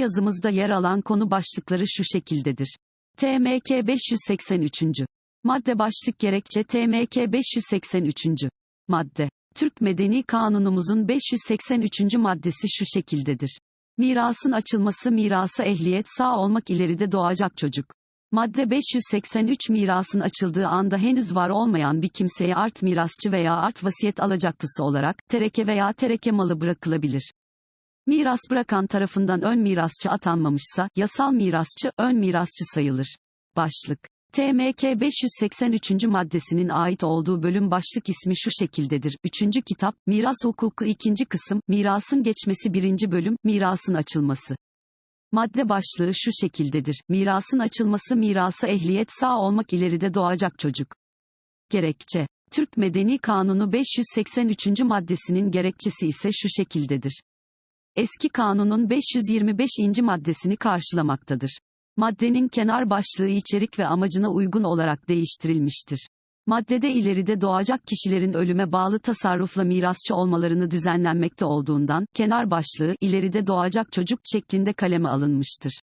yazımızda yer alan konu başlıkları şu şekildedir. TMK 583. Madde başlık gerekçe TMK 583. Madde. Türk Medeni Kanunumuzun 583. maddesi şu şekildedir. Mirasın açılması mirasa ehliyet sağ olmak ileride doğacak çocuk. Madde 583 mirasın açıldığı anda henüz var olmayan bir kimseye art mirasçı veya art vasiyet alacaklısı olarak tereke veya tereke malı bırakılabilir. Miras bırakan tarafından ön mirasçı atanmamışsa yasal mirasçı ön mirasçı sayılır. Başlık TMK 583. maddesinin ait olduğu bölüm başlık ismi şu şekildedir. 3. kitap, Miras Hukuku 2. kısım, Mirasın geçmesi 1. bölüm, Mirasın açılması. Madde başlığı şu şekildedir. Mirasın açılması mirasa ehliyet sağ olmak ileride doğacak çocuk. Gerekçe. Türk Medeni Kanunu 583. maddesinin gerekçesi ise şu şekildedir. Eski kanunun 525. maddesini karşılamaktadır. Maddenin kenar başlığı içerik ve amacına uygun olarak değiştirilmiştir. Maddede ileride doğacak kişilerin ölüme bağlı tasarrufla mirasçı olmalarını düzenlenmekte olduğundan, kenar başlığı, ileride doğacak çocuk şeklinde kaleme alınmıştır.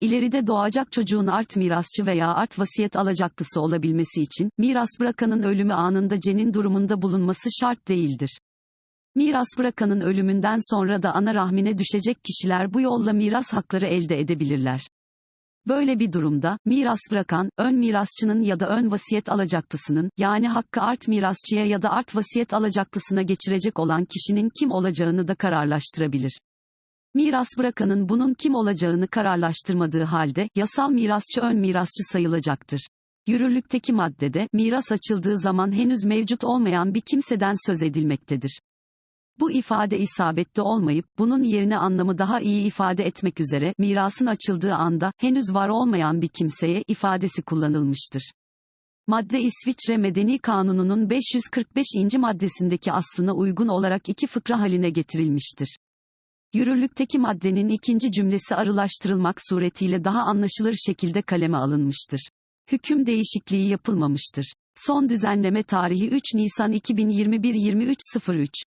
İleride doğacak çocuğun art mirasçı veya art vasiyet alacaklısı olabilmesi için, miras bırakanın ölümü anında cenin durumunda bulunması şart değildir. Miras bırakanın ölümünden sonra da ana rahmine düşecek kişiler bu yolla miras hakları elde edebilirler. Böyle bir durumda, miras bırakan, ön mirasçının ya da ön vasiyet alacaklısının, yani hakkı art mirasçıya ya da art vasiyet alacaklısına geçirecek olan kişinin kim olacağını da kararlaştırabilir. Miras bırakanın bunun kim olacağını kararlaştırmadığı halde, yasal mirasçı ön mirasçı sayılacaktır. Yürürlükteki maddede, miras açıldığı zaman henüz mevcut olmayan bir kimseden söz edilmektedir. Bu ifade isabetli olmayıp, bunun yerine anlamı daha iyi ifade etmek üzere, mirasın açıldığı anda, henüz var olmayan bir kimseye ifadesi kullanılmıştır. Madde İsviçre Medeni Kanunu'nun 545. maddesindeki aslına uygun olarak iki fıkra haline getirilmiştir. Yürürlükteki maddenin ikinci cümlesi arılaştırılmak suretiyle daha anlaşılır şekilde kaleme alınmıştır. Hüküm değişikliği yapılmamıştır. Son düzenleme tarihi 3 Nisan 2021 23.03